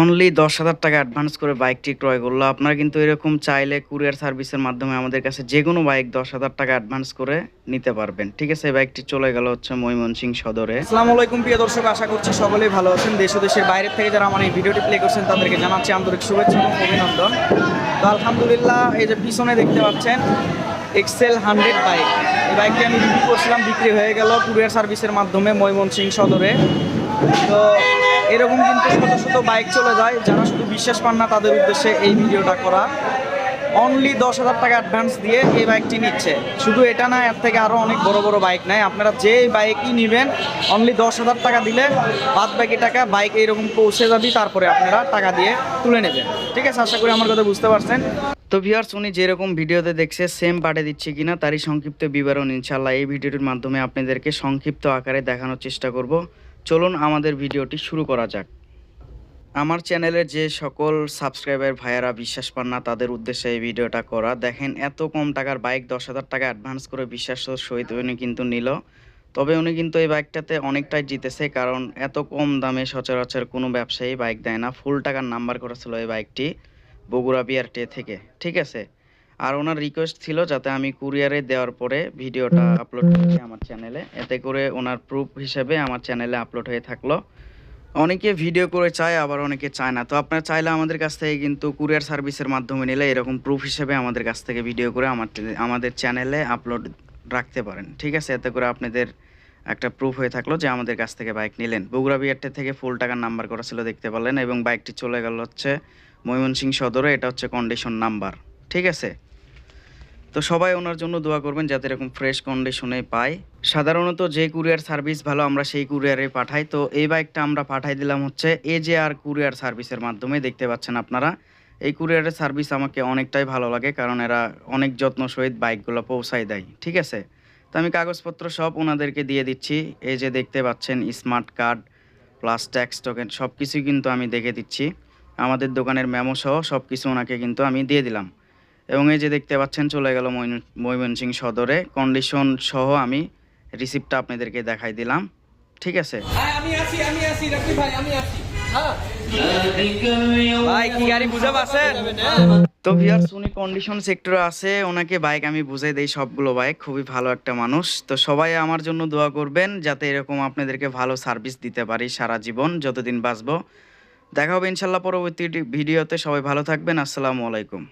Only দশ হাজার টাকা অ্যাডভান্স করে বাইকটি ক্রয় করল। আপনারা কিন্তু এরকম চাইলে কুরিয়ার সার্ভিসের মাধ্যমে আমাদের কাছে যে কোনো বাইক দশ হাজার টাকা অ্যাডভান্স করে নিতে পারবেন। ঠিক আছে, এই বাইকটি চলে গেল হচ্ছে ময়মনসিংহ সদরে। আসসালামু আলাইকুম, প্রিয় দর্শক, আশা করছি সকলেই ভালো আছেন। দেশ দেশের বাইরের থেকে যারা আমার এই ভিডিওটি প্লে করছেন, তাদেরকে জানাচ্ছি আন্তরিক শুভেচ্ছা এবং অভিনন্দন। তো আলহামদুলিল্লাহ, এই যে পিছনে দেখতে পাচ্ছেন এক্সেল হান্ড্রেড বাইক এই বাইকটি আমি বিক্রি করছিলাম, বিক্রি হয়ে গেল কুরিয়ার সার্ভিসের মাধ্যমে ময়মনসিংহ সদরে। তো এরকম কিন্তু শত শত বাইক চলে যায়, যারা শুধু বিশ্বাস পান না তাদের উদ্দেশ্যে এই ভিডিওটা করা। অনলি দশ হাজার টাকা অ্যাডভান্স দিয়ে এই বাইকটি নিচ্ছে। শুধু এটা না, এর থেকে আরও অনেক বড় বড় বাইক নেয়। আপনারা যে বাইকই নেবেন অনলি দশ হাজার টাকা দিলে বাদ বাকি টাকা বাইক এইরকম পৌঁছে যাবি, তারপরে আপনারা টাকা দিয়ে তুলে নেবেন। ঠিক আছে? আশা করি আমার কথা বুঝতে পারছেন। তো ভিউয়ার্স উনি যেরকম ভিডিওতে দেখছে সেম পাঠিয়ে দিচ্ছে কিনা, তারই সংক্ষিপ্ত বিবরণ ইনশাল্লাহ এই ভিডিওটির মাধ্যমে আপনাদেরকে সংক্ষিপ্ত আকারে দেখানোর চেষ্টা করব। চলুন আমাদের ভিডিওটি শুরু করা যাক। আমার চ্যানেলের যে সকল সাবস্ক্রাইবার ভাইয়ারা বিশ্বাস পান না, তাদের উদ্দেশ্যে এই ভিডিওটা করা। দেখেন, এত কম টাকার বাইক, দশ হাজার টাকা অ্যাডভান্স করে বিশ্বাস সহিত উনি কিন্তু নিল। তবে উনি কিন্তু এই বাইকটাতে অনেকটাই জিতেছে, কারণ এত কম দামে সচরাচর কোনো ব্যবসায়ী বাইক দেয় না। ফুল টাকার নাম্বার করেছিল এই বাইকটি বগুড়া বিআরটে থেকে, ঠিক আছে? আর ওনার রিকোয়েস্ট ছিল যাতে আমি কুরিয়ারে দেওয়ার পরে ভিডিওটা আপলোড করি আমার চ্যানেলে এতে করে ওনার প্রুফ হিসেবে আমার চ্যানেলে আপলোড হয়ে থাকল। অনেকে ভিডিও করে চায়, আবার অনেকে চায় না। তো আপনারা চাইলে আমাদের কাছ থেকে কিন্তু কুরিয়ার সার্ভিসের মাধ্যমে নিলে এরকম প্রুফ হিসেবে আমাদের কাছ থেকে ভিডিও করে আমার আমাদের চ্যানেলে আপলোড রাখতে পারেন। ঠিক আছে? এতে করে আপনাদের একটা প্রুফ হয়ে থাকল যে আমাদের কাছ থেকে বাইক নিলেন। বগুড়া বিআরটে থেকে ফুল টাকার নাম্বার করা ছিল, দেখতে পারলেন। এবং বাইকটি চলে গেল হচ্ছে ময়মনসিংহ সদরে, এটা হচ্ছে কন্ডিশন নাম্বার ঠিক আছে? তো সবাই ওনার জন্য দোয়া করবেন যাতে এরকম ফ্রেশ কন্ডিশনে পায়। সাধারণত যে কুরিয়ার সার্ভিস ভালো আমরা সেই কুরিয়ারে পাঠাই। তো এই বাইকটা আমরা পাঠাই দিলাম হচ্ছে এ যে আর কুরিয়ার সার্ভিসের মাধ্যমে। দেখতে পাচ্ছেন আপনারা, এই কুরিয়ারের সার্ভিস আমাকে অনেকটাই ভালো লাগে কারণ এরা অনেক যত্ন সহিত বাইকগুলো পৌঁছায় দেয়, ঠিক আছে? তো আমি কাগজপত্র সব ওনাদেরকে দিয়ে দিচ্ছি। এই যে দেখতে পাচ্ছেন smart card plus tax token সব কিছুই কিন্তু আমি দেখে দিচ্ছি। আমাদের দোকানের মেমো সহ সব কিছু ওনাকে কিন্তু আমি দিয়ে দিলাম। এবং এই যে দেখতে পাচ্ছেন চলে গেল ময়মন- ময়মনসিংহ সদরে। কন্ডিশন সহ আমি রিসিপ্টটা আপনাদেরকে দেখাই দিলাম। ঠিক আছে? হ্যাঁ আমি আছি আমি আছি রাকিব ভাই আমি আছি। হ্যাঁ। ভাই কি গাড়ি বুঝে পাচ্ছেন? তো ভিউয়ার্স উনি কন্ডিশন সেক্টরে আছে ওনাকে বাইক আমি বুঝাই দেই সবগুলো বাইক খুবই ভালো একটা মানুষ। তো সবাই আমার জন্য দোয়া করবেন যাতে এরকম আপনাদেরকে ভালো সার্ভিস দিতে পারি সারা জীবন যতদিন বাঁচবো। দেখা হবে ইনশাল্লাহ পরবর্তী ভিডিওতে। সবাই ভালো থাকবেন। আসসালামু আলাইকুম।